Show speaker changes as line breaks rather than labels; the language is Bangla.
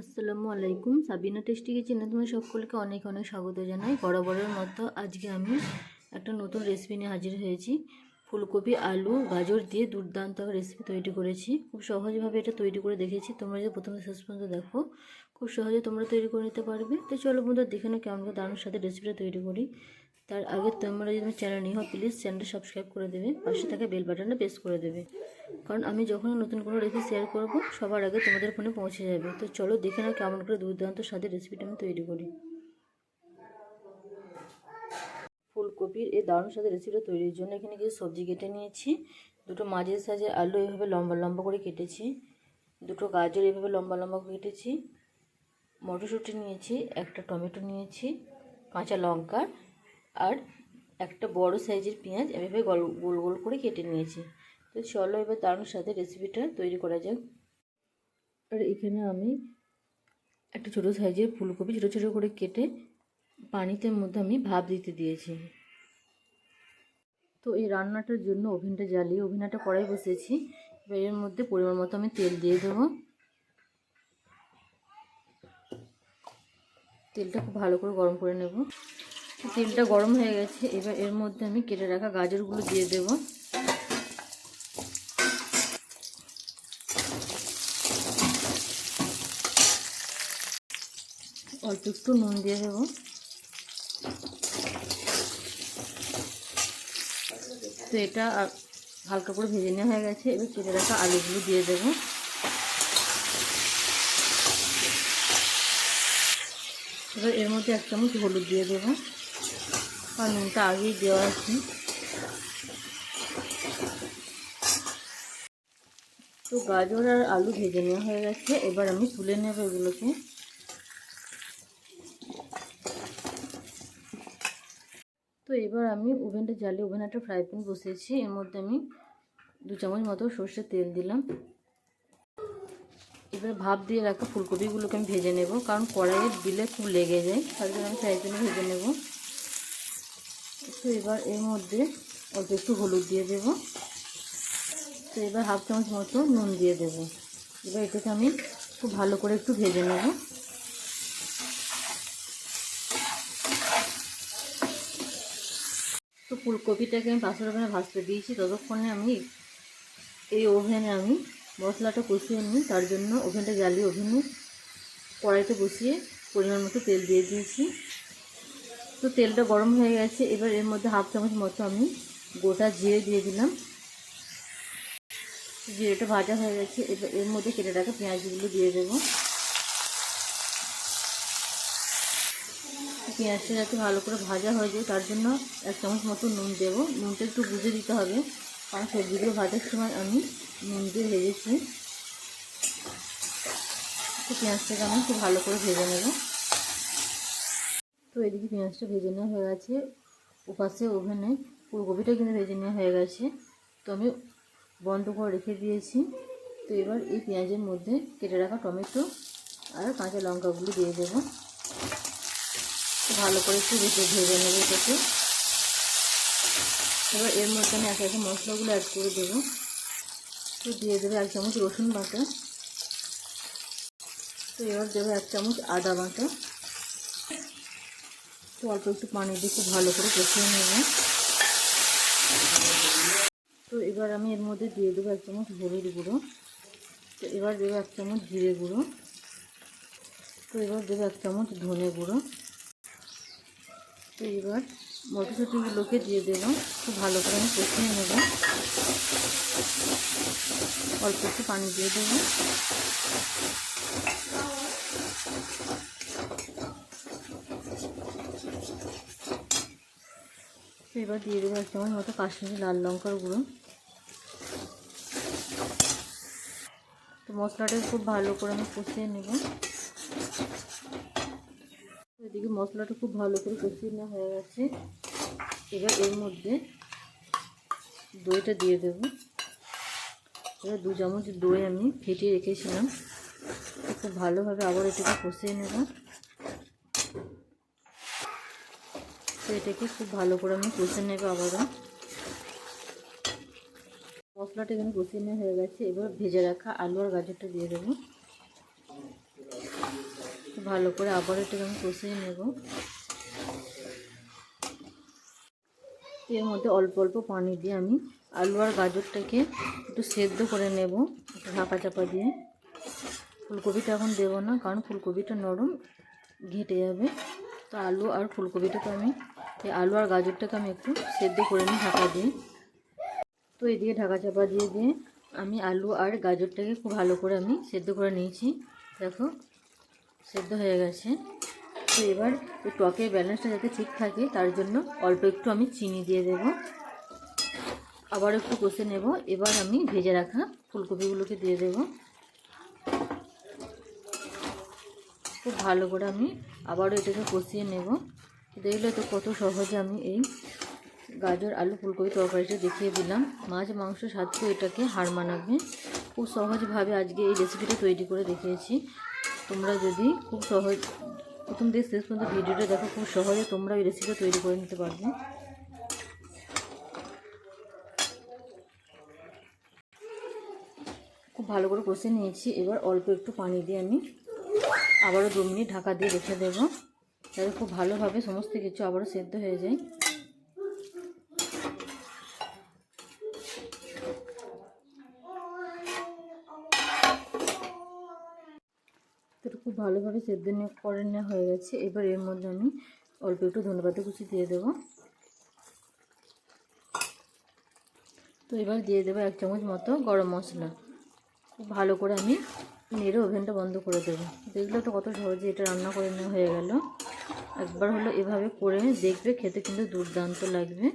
আসসালামু আলাইকুম। সাবিনা টেস্টি কিচেনে তোমার সকলকে অনেক অনেক স্বাগত জানাই। বরাবরের মতো আজকে আমি একটা নতুন রেসিপি নিয়ে হাজির হয়েছি। ফুলকপি, আলু, গাজর দিয়ে দুর্দান্ত রেসিপি তৈরি করেছি। খুব সহজভাবে এটা তৈরি করে দেখেছি। তোমরা যদি প্রথমে শেষ পর্যন্ত দেখো, খুব সহজে তোমরা তৈরি করে নিতে পারবে। তো চলো বন্ধু দেখে নাও কেমন দারুণ সাথে রেসিপিটা তৈরি করি। তার আগে তোমরা যদি চ্যানেল নিয়ে হও প্লিজ চ্যানেলটা সাবস্ক্রাইব করে দেবে। পাশে থাকা বেল বাটনটা প্রেস করে দেবে। কারণ আমি যখন নতুন কোনো রেসিপি শেয়ার করব, সবার আগে তোমাদের ফোনে পৌঁছে যাবে। তো চলো দেখে নাও কেমন করে দুর্দান্ত স্বাদের রেসিপিটা আমি তৈরি করি। ফুলকপির এই দারুণ স্বাদের রেসিপিটা তৈরির জন্য এখানে কিছু সবজি কেটে নিয়েছি। দুটো মাঝের সাইজের আলু এইভাবে লম্বা লম্বা করে কেটেছি। দুটো গাজর এইভাবে লম্বা লম্বা করে কেটেছি। মটরশুঁটি নিয়েছি, একটা টমেটো নিয়েছি, কাঁচা লঙ্কা আর একটা বড় সাইজের পেঁয়াজ এভাবে গোল গোল গোল করে কেটে নিয়েছি। তো চলো এবার দারুণ সাথে রেসিপিটা তৈরি করা যাক। আর এখানে আমি একটা ছোটো সাইজের ফুলকপি ছোটো ছোটো করে কেটে পানিতে মধ্যে আমি ভাপ দিতে দিয়েছি। তো এই রান্নাটার জন্য ওভেনটা জ্বালিয়ে, ওভেনটা কড়াই বসেছি এবার এর মধ্যে পরিমাণ মতো আমি তেল দিয়ে দেবো। তেলটা খুব ভালো করে গরম করে নেব। তেলটা গরম হয়ে গেছে, এবার এর মধ্যে আমি কেটে রাখা গাজরগুলো দিয়ে দেব। অল্প একটু নুন দিয়ে দেব। তো এটা হালকা করে ভেজে নেওয়া হয়ে গেছে। এবার কেটে রাখা আলুগুলো দিয়ে দেব। এবার এর মধ্যে এক চামচ হলুদ দিয়ে দেবো। আর নুনটা আগেই দেওয়া আছে। তো গাজর আর আলু ভেজে নেওয়া হয়ে গেছে। এবার আমি তুলে নেব এগুলোকে। তো এবার আমি ওভেনটা জ্বালিয়ে, ওভেন একটা ফ্রাই প্যান বসিয়েছি। এর মধ্যে আমি দু চামচ মতো সর্ষের তেল দিলাম। এবার ভাপ দিয়ে রাখা ফুলকপিগুলোকে আমি ভেজে নেব, কারণ কড়াইয়ে দিলে খুব লেগে যায়। তার জন্য আমি ফ্রাই প্যানে ভেজে নেব। তো এবার এর মধ্যে অল্প একটু হলুদ দিয়ে দেব। তো এবার হাফ চামচ মতো নুন দিয়ে দেব। এবার এটাকে আমি খুব ভালো করে একটু ভেজে নেব। তো ফুলকপিটাকে আমি পাশের ওভেনে ভাজতে দিয়েছি। ততক্ষণে আমি এই ওভেনে আমি মশলাটা কষিয়ে নিই। তার জন্য ওভেনটা জ্বালিয়ে ওভেনে কড়াইতে বসিয়ে পরিমাণ মতো তেল দিয়ে দিয়েছি। তো তেলটা গরম হয়ে গেছে। এবার এর মধ্যে হাফ চামচ মতো আমি গোটা জিরে দিয়ে দিলাম। জিরেটা ভাজা হয়ে গেছে। এবার এর মধ্যে কেটে রাখা পেঁয়াজগুলো দিয়ে দেবো। পেঁয়াজটা যাতে ভালো করে ভাজা হয়ে যায়, তার জন্য এক চামচ মতো নুন দেবো। নুনটা একটু বুঝে দিতে হবে, কারণ সবজিগুলো ভাজার সময় আমি নুন দিয়ে ভেজেছি। তো পেঁয়াজটাকে আমি খুব ভালো করে ভেজে নেব। তো এদিকে পেঁয়াজটা ভেজে নেওয়া হয়ে গেছে। ওপাশে ওভেনে ফুলকপিটা কিন্তু ভেজে নেওয়া হয়ে গেছে। তো আমি বন্ধ করে রেখে দিয়েছি। তো এবার এই পেঁয়াজের মধ্যে কেটে রাখা টমেটো আর কাঁচা লঙ্কাগুলো দিয়ে দেবো। ভালো করে একটু ভেজে ভেজে নেব এটাকে। এবার এর মধ্যে আমি একে একে মশলাগুলো অ্যাড করে দেবো। তো দিয়ে দেবে এক চামচ রসুন বাটা। তো এবার দেবে এক চামচ আদা বাটা। তো অল্প একটু পানি দিয়ে খুব ভালো করে কষিয়ে নেব। তো এবার আমি এর মধ্যে দিয়ে দেবো এক চামচ হলুদ গুঁড়ো। তো এবার দেবো এক চামচ জিরে গুঁড়ো। তো এবার দেবো এক চামচ ধনে গুঁড়ো। তো এবার মটরশুঁটিগুলোকে দিয়ে দিলাম। খুব ভালো করে আমি কষিয়ে নেব। অল্প একটু পানি দিয়ে দেবো। এবার দিয়ে দেবো এক মতো কাশ্মীরি লাল লঙ্কার গুঁড়ো। তো মশলাটা খুব ভালো করে আমি কষিয়ে নেব। এদিকে মশলাটা খুব ভালো করে কষিয়ে নেওয়া হয়ে গেছে। এবার এর মধ্যে দইটা দিয়ে দেব। এবার দু চামচ দই আমি ফেটিয়ে রেখেছিলাম। খুব ভালোভাবে আবার এটাকে কষিয়ে নেব। তো এটাকে খুব ভালো করে আমি কষে নেব আবারও। মশলাটা এখানে কষিয়ে নেওয়া হয়ে গেছে। এবার ভেজে রাখা আলু আর গাজরটা দিয়ে দেবো। ভালো করে আবার এটাকে আমি কষিয়ে নেব। এর মধ্যে অল্প অল্প পানি দিয়ে আমি আলু আর গাজরটাকে একটু সেদ্ধ করে নেব, একটু ঢাকা চাপা দিয়ে। ফুলকপিটা এখন দেবো না, কারণ ফুলকপিটা নরম ঘেটে যাবে। তো আলু আর ফুলকপিটাকে আমি, এই আলু আর গাজরটাকে আমি একটু সেদ্ধ করে নিই ঢাকা দিয়ে। তো এদিকে ঢাকা চাপা দিয়ে দিয়ে আমি আলু আর গাজরটাকে খুব ভালো করে আমি সেদ্ধ করে নিয়েছি। দেখো সেদ্ধ হয়ে গেছে। তো এবার টকের ব্যালেন্সটা যাতে ঠিক থাকে, তার জন্য অল্প একটু আমি চিনি দিয়ে দেব। আবার একটু কষে নেব। এবার আমি ভেজে রাখা ফুলকপিগুলোকে দিয়ে দেব। খুব ভালো করে আমি আবারও এটাকে কষিয়ে নেব। দেখলে তো কত সহজে আমি এই গাজর, আলু, ফুলকপি তরকারিটা দেখিয়ে দিলাম। মাছ, মাংস সাথে এটাকে হার মানাবে। খুব সহজভাবে আজকে এই রেসিপিটা তৈরি করে দেখিয়েছি। তোমরা যদি খুব সহজ প্রথম থেকে শেষ পর্যন্ত ভিডিওটা দেখো, খুব সহজে তোমরা এই রেসিপিটা তৈরি করে নিতে পারবে। খুব ভালো করে কষে নিয়েছি। এবার অল্প একটু পানি দিয়ে আমি আবারও দু মিনিট ঢাকা দিয়ে রেখে দেবো। যাতে খুব ভালোভাবে সমস্ত কিছু আবারও সেদ্ধ হয়ে যায় তো এটা খুব ভালোভাবে সেদ্ধ নিয়ে করে নেওয়া হয়ে গেছে। এবার এর মধ্যে আমি অল্প একটু ধনেপাতা কুচি দিয়ে দেবো। তো এবার দিয়ে দেবো এক চামচ মতো গরম মশলা। ভালো করে আমি নেড়ে ওভেনটা বন্ধ করে দেবো। দেখলে তো কত সহজে এটা রান্না করে নেওয়া হয়ে গেল। একবার হলো এভাবে করে দেখবে, খেতে কিন্তু দুর্দান্ত লাগবে।